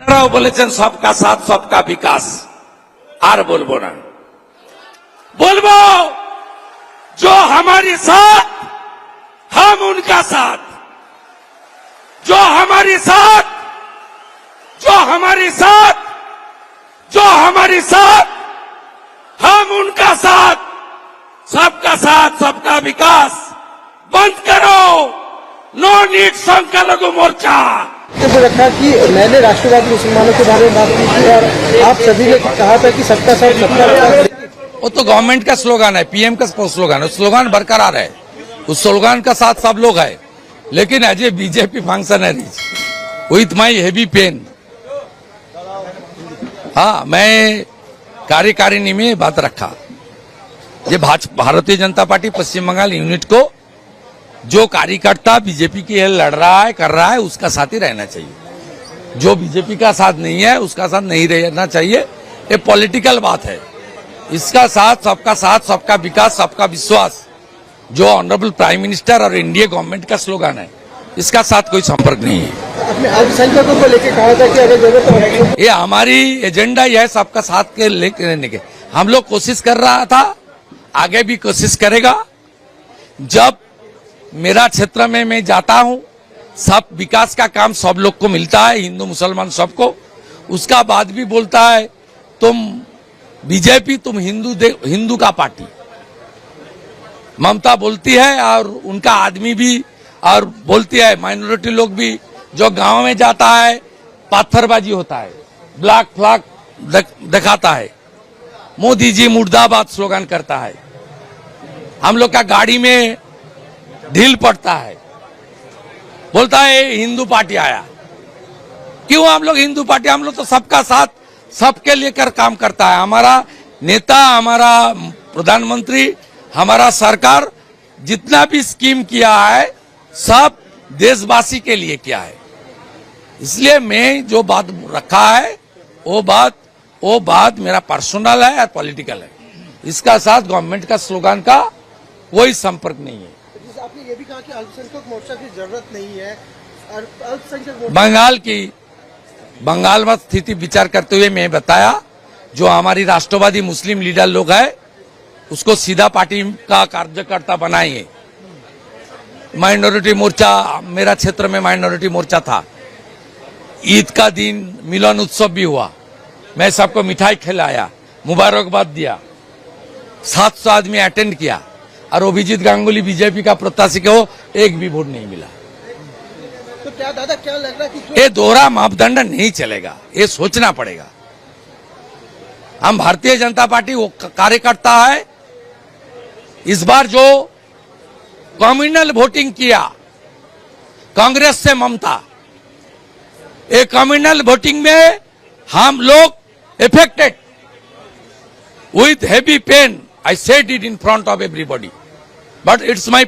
আপনারাও বলেছেন সবকা সাথ সবকা বিকাশ আর বলবো না বলবো जो हमारे साथ हम उनका साथ जो हमारे साथ जो हमारे साथ जो हमारे साथ हम उनका साथ सबका साथ सबका विकास बंद करो नो नीट संख्यालघु मोर्चा को रखा कि मैंने राष्ट्रवादी मुसलमानों के बारे में बात की थी और आप सभी ने कहा था कि सबका साथ सबका वो तो गवर्नमेंट का स्लोगान है, पीएम का स्लोगान है। स्लोगन बरकरार है। उस स्लोगान का साथ सब लोग है। लेकिन as a BJP functionaries with my heavy pain. हाँ मैं कार्यकारिणी में बात रखा। ये भारतीय जनता पार्टी पश्चिम बंगाल यूनिट को जो कार्यकर्ता बीजेपी के लिए लड़ रहा है कर रहा है उसका साथ ही रहना चाहिए। जो बीजेपी का साथ नहीं है उसका साथ नहीं रहना चाहिए। ये पॉलिटिकल बात है। इसका साथ सबका साथ सबका विकास सबका विश्वास। जो ऑनरेबल प्राइम मिनिस्टर और एनडीए गवर्नमेंट का स्लोगन है इसका साथ कोई संपर्क नहीं है। अपने अल्पसंख्यकों को लेकर कहा था कि अगर ये हमारी एजेंडा यह है सबका साथ के लेने के। हम लोग कोशिश कर रहा था आगे भी कोशिश करेगा। जब मेरा क्षेत्र में मैं जाता हूँ, सब विकास का काम सब लोग को मिलता है, हिंदू, मुसलमान सबको। उसका बाद भी बोलता है, तुम बीजेपी, तुम हिंदू हिंदू का पार्टी। ममता बोलती है और उनका आदमी भी, और बोलती है, माइनॉरिटी लोग भी, जो गाँव में जाता है पत्थरबाजी होता है, ब्लैक दख- दिखाता है। मोदी जी मुर्दाबाद स्लोगन करता है। हम लोग का गाड़ी में ढील पड़ता है। बोलता है हिंदू पार्टी आया। क्यों हम लोग हिंदू पार्टी? हम लोग तो सबका साथ, सबके लेकर काम करता है। हमारा नेता, हमारा प्रधानमंत्री, हमारा सरकार जितना भी स्कीम किया है, सब देशवासी के लिए किया है। इसलिए मैं जो बात रखा है, वो बात वो बात मेरा पर्सनल है और पॉलिटिकल है। इसका साथ गवर्नमेंट का स्लोगन का कोई संपर्क नहीं है। ये भी कहा कि अल्पसंख्यक मोर्चा की ज़रूरत नहीं है। अल्पसंख्यक बंगाल की बंगाल में स्थिति विचार करते हुए मैं बताया, जो हमारी राष्ट्रवादी मुस्लिम लीडर लोग है, उसको सीधा पार्टी का कार्यकर्ता बनाएँगे। माइनॉरिटी मोर्चा, मेरा क्षेत्र में माइनॉरिटी मोर्चा था। ईद का दिन, मिलन उत्सव भी हुआ। मैं सबको मिठाई खिलाया, मुबारकबाद दिया। सात सौ आदमी अटेंड किया। और अभिजीत गांगुली बीजेपी का प्रत्याशी को एक भी वोट नहीं मिला। तो क्या दादा क्या लग रहा है ये दोहरा मापदंड नहीं चलेगा ये सोचना पड़ेगा। हम भारतीय जनता पार्टी वो कार्यकर्ता है। इस बार जो कम्युनल वोटिंग किया कांग्रेस से ममता ये कम्युनल वोटिंग में हम लोग affected with heavy pain I said it in front of everybody but it's my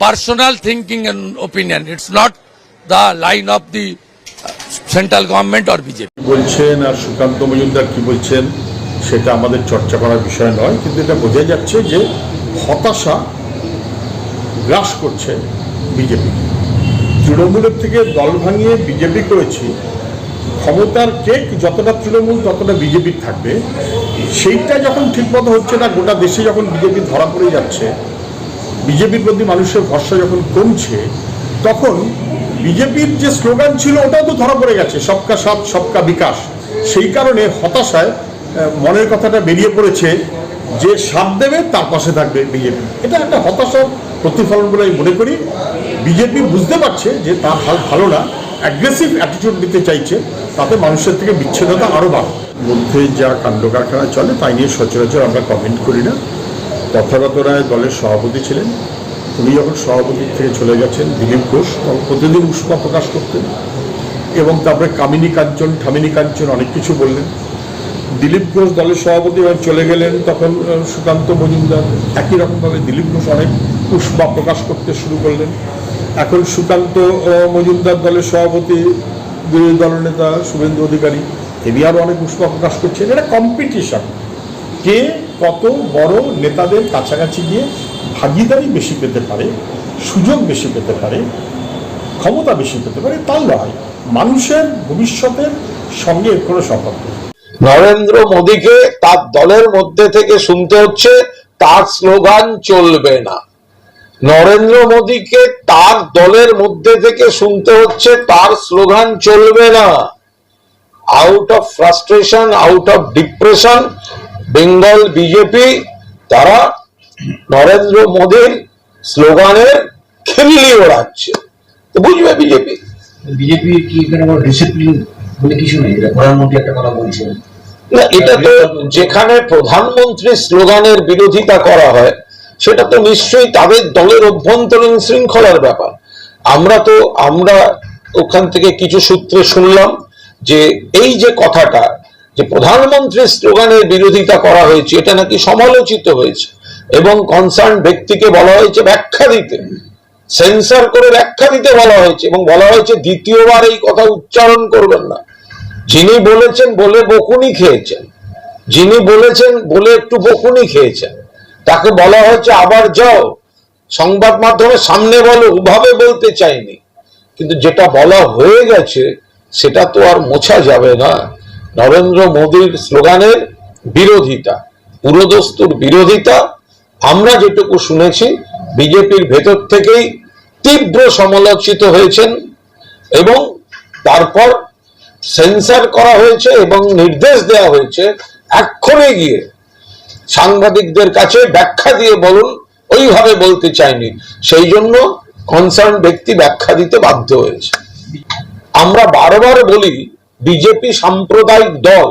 personal thinking and opinion. It's not the line of the central government or BJP. বলছেন আর সুকান্ত মজুমদার কি বলছেন, সেটা আমাদের চর্চা করার বিষয় নয়, কিন্তু এটা বোঝা যাচ্ছে যে হতাশা গ্রাস করছে বিজেপি তৃণমূলের থেকে দল ভাঙিয়ে বিজেপি করেছি, ক্ষমতার কেক যতটা তৃণমূল, ততটা বিজেপির থাকবে সেইটা যখন ঠিকমতো হচ্ছে না, গোটা দেশে যখন বিজেপি ধরা পড়ে যাচ্ছে বিজেপির প্রতি মানুষের ভরসা যখন কমছে, তখন বিজেপির যে স্লোগান ছিল ওটাও তো ধরা পড়ে গেছে, সবকা সাথ, সবকা বিকাশ। সেই কারণে হতাশায় মনের কথাটা বেরিয়ে পড়েছে যে সাথ দেবে, তার পাশে থাকবে বিজেপি। এটা একটা হতাশার প্রতিফলন বলে আমি মনে করি। বিজেপি বুঝতে পারছে যে তার হাল ভালো না অ্যাগ্রেসিভ অ্যাটিটিউড নিতে চাইছে, তাতে মানুষের থেকে বিচ্ছেদতা আরও বাড়ে। মধ্যে যা কাণ্ড কারখানা চলে, তাই নিয়ে সচরাচর আমরা কমেন্ট করি না। তথাগত রায় দলের সভাপতি ছিলেন। উনি যখন সভাপতি থেকে চলে গেছেন, দিলীপ ঘোষ তখন প্রতিদিন উষ্মা প্রকাশ করতেন এবং তারপরে কামিনী কাঞ্চন, ঠামিনী কাঞ্চন অনেক কিছু বললেন। দিলীপ ঘোষ দলের সভাপতি যখন চলে গেলেন, তখন সুকান্ত মজুমদার একই রকমভাবে দিলীপ ঘোষ অনেক উষ্মা প্রকাশ করতে শুরু করলেন। এখন সুকান্ত মজুমদার দলের সভাপতি, বিরোধী দলনেতা শুভেন্দু অধিকারী তিনি আরও অনেক উষ্মা প্রকাশ করছেন। এটা কম্পিটিশন কে কত বড় নেতাদের কাছাকাছি গিয়ে ভাগিদারি বেশি পেতে পারে, সুযোগ বেশি পেতে পারে, ক্ষমতা বেশি পেতে পারে তার লড়াই মানুষের ভবিষ্যতের সঙ্গে এর কোনো সম্পর্ক নরেন্দ্র মোদীকে তার দলের মধ্যে থেকে শুনতে হচ্ছে, তার স্লোগান চলবে না। নরেন্দ্র মোদীকে তার দলের মধ্যে থেকে শুনতে হচ্ছে, তার স্লোগান চলবে না। Out of frustration out of depression Bengal BJP তারা নরেন্দ্র মোদীর স্লোগানের খিল্লি ওড়াচ্ছে তো বুঝবে বিজেপি? বিজেপি কি ডিসিপ্লিন বলে কিছু নেই? প্রধানমন্ত্রী একটা কথা বলছেন। না এটা তো যেখানে প্রধানমন্ত্রী স্লোগানের বিরোধিতা করা হয় সেটা তো নিশ্চয়ই তাদের দলের অভ্যন্তরীণ শৃঙ্খলার ব্যাপার। আমরা তো আমরা ওখান থেকে কিছু সূত্রে শুনলাম যে এই যে কথাটা যে প্রধানমন্ত্রীর স্লোগানের বিরোধিতা করা হয়েছে, এটা নাকি সমালোচিত হয়েছে এবং কনসার্ন ব্যক্তিকে বলা হয়েছে ব্যাখ্যা দিতে। সেন্সর করে ব্যাখ্যা দিতে বলা হয়েছে এবং বলা হয়েছে দ্বিতীয়বার এই কথা উচ্চারণ করবেন না। যিনি বলেছেন বলে বকুনি খেয়েছেন, যিনি বলেছেন বলে একটু বকুনি খেয়েছেন, তাকে বলা হয়েছে আবার যাও, সংবাদ মাধ্যমে সামনে বলো, ওভাবে বলতে চাইনি। কিন্তু যেটা বলা হয়ে গেছে, সেটা তো আর মোছা যাবে না। নরেন্দ্র মোদীর স্লোগানের বিরোধিতা, পুরোদস্তুর বিরোধিতা, আমরা যেটুকু শুনেছি, বিজেপির ভেতর থেকেই তীব্র সমালোচিত হয়েছেন এবং তারপর সেন্সার করা হয়েছে এবং নির্দেশ দেওয়া হয়েছে এক্ষণে গিয়ে সাংবাদিকদের কাছে ব্যাখ্যা দিয়ে বলুন, ওইভাবে বলতে চাইনি। সেই জন্য কনসার্ন ব্যক্তি ব্যাখ্যা দিতে বাধ্য হয়েছে। আমরা বারবার বলি বিজেপি সাম্প্রদায়িক দল।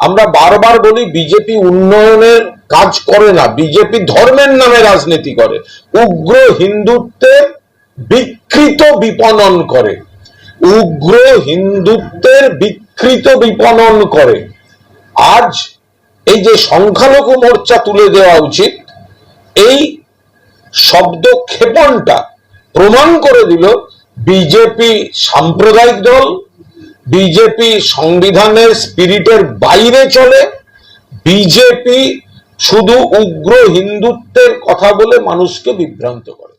আমরা বারবার বলি বিজেপি উন্নয়নের কাজ করে না বিজেপি ধর্মের নামে রাজনীতি করে, উগ্র হিন্দুত্বের বিকৃত বিপণন করে, উগ্র হিন্দুত্বের বিকৃত বিপণন করে। আজ এই যে সংখ্যালঘু মোর্চা তুলে দেওয়া উচিত, এই শব্দ ক্ষেপণটা প্রমাণ করে দিল বিজেপি সাম্প্রদায়িক দল বিজেপি সংবিধানের স্পিরিটের বাইরে চলে বিজেপি শুধু উগ্র হিন্দুত্বের কথা বলে মানুষকে বিভ্রান্ত করে।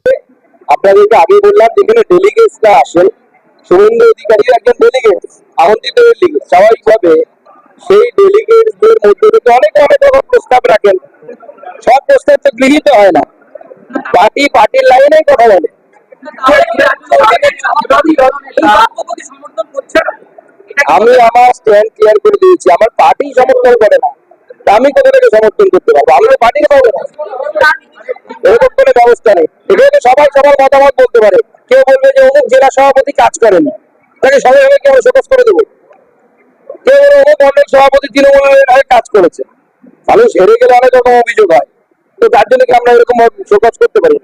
আপনাদেরকে আগে বললাম যেখানে ডেলিগেটসরা আসেন শুভেন্দু অধিকারী একজন ডেলিগেট আমন্ত্রিত ডেলিগেট স্বাভাবিকভাবে সেই ডেলিগেটসদের মধ্যে থেকে অনেক অনেক রকম প্রস্তাব রাখেন। সব প্রস্তাব তো গৃহীত হয় না। পার্টি পার্টির লাইনে কথা বলে। আমি আমার স্ট্যান্ড ক্লিয়ার করে দিয়েছি। আমার পার্টি সমর্থন করে না। আমি কোথা থেকে সমর্থন করতে পারব? আমি তো পাবো না। এরকম কোনো ব্যবস্থা নেই। এখানে সবাই সবার মতামত বলতে পারে। কেউ বলবে যে অমুক জেলা সভাপতি কাজ করেনি। তাকে সবাই কি আমরা শোকজ করে দেবো। কেউ বলবে অমুক মন্ডল সভাপতি তৃণমূলের কাজ করেছে। মানুষ হেরে গেলে অনেক রকম অভিযোগ হয়। তো তার জন্য কি আমরা এরকম শোকজ করতে পারি?